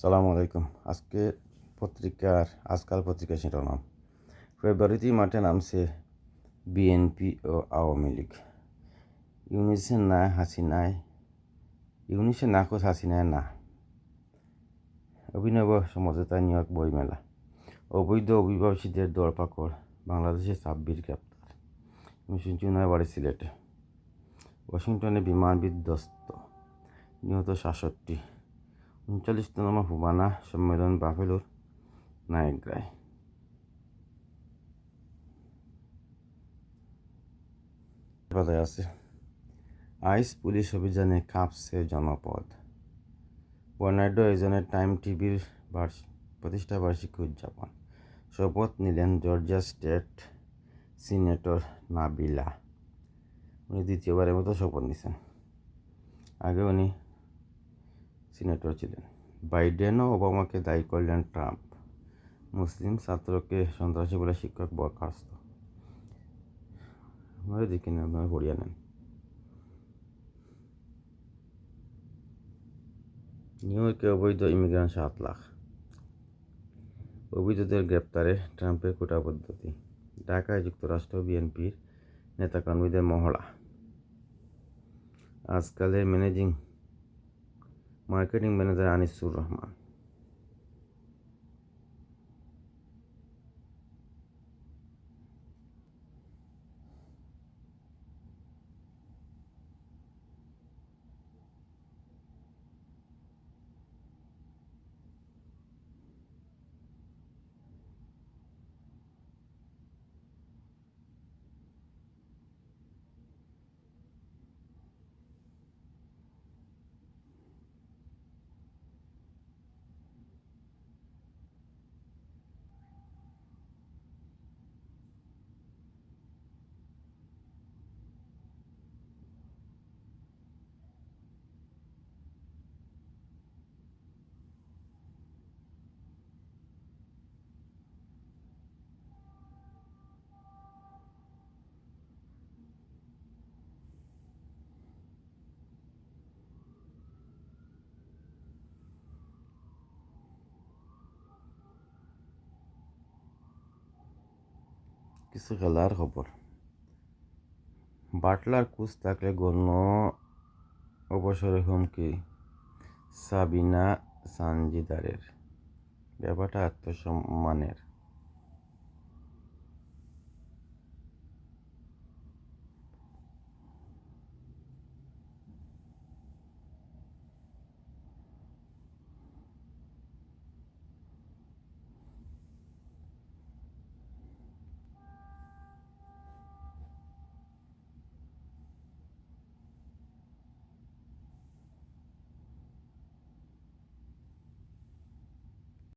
সালামু আলাইকুম। আজকে পত্রিকার, আজকাল পত্রিকা শিরোনাম ফেব্রুয়ারিতেই মাঠে নামছে বিএনপি ও আওয়ামী লীগ। ইউনিসের না, হাসিনায় ইউনিসের না খোঁজ হাসিনায় না। অভিনব সমঝোতা, নিউ ইয়র্ক বইমেলা। অবৈধ অভিবাসীদের দরপাকড় বাংলাদেশে সাব্বির গ্রেপ্তার। মিশন চুনায় বাড়ি সিলেটে। ওয়াশিংটনে বিমান বিধ্বস্ত নিহত সাতষট্টি। উনচল্লিশতম হুবানা সম্মেলন বাফেলোর নায়গ্রায় পাতায় আছে আইস পুলিশ অভিযানে কাঁপছে জনপদ বর্ণাঢ্য আয়োজনে টাইম টিভির প্রতিষ্ঠা বার্ষিকী উদযাপন শপথ নিলেন জর্জিয়া স্টেট সিনেটর নাবিলা উনি দ্বিতীয়বারের মতো শপথ নিছেন আগে উনি সিনেটর ছিলেন। বাইডেন ও ওবামাকে দায়ী করলেন ট্রাম্প। মুসলিম ছাত্রকে সন্ত্রাসী বলে শিক্ষক বরখাস্ত। আপনারা দেখে নেন আপনারা পড়িয়া নেন। নিউ ইয়র্কে অবৈধ ইমিগ্রান্ট সাত লাখ। অবৈধদের গ্রেপ্তারে ট্রাম্পের কোটা পদ্ধতি। ঢাকায় যুক্তরাষ্ট্র বিএনপির নেতাকর্মীদের মহড়া। আজকালের managing marketing manager Anisur Rahman. কিছু খেলার খবর বাটলার কোচ থাকলে গণ্য অবসরে হুমকি সাবিনা সানজিদারের। ব্যাপারটা আত্মসম্মানের।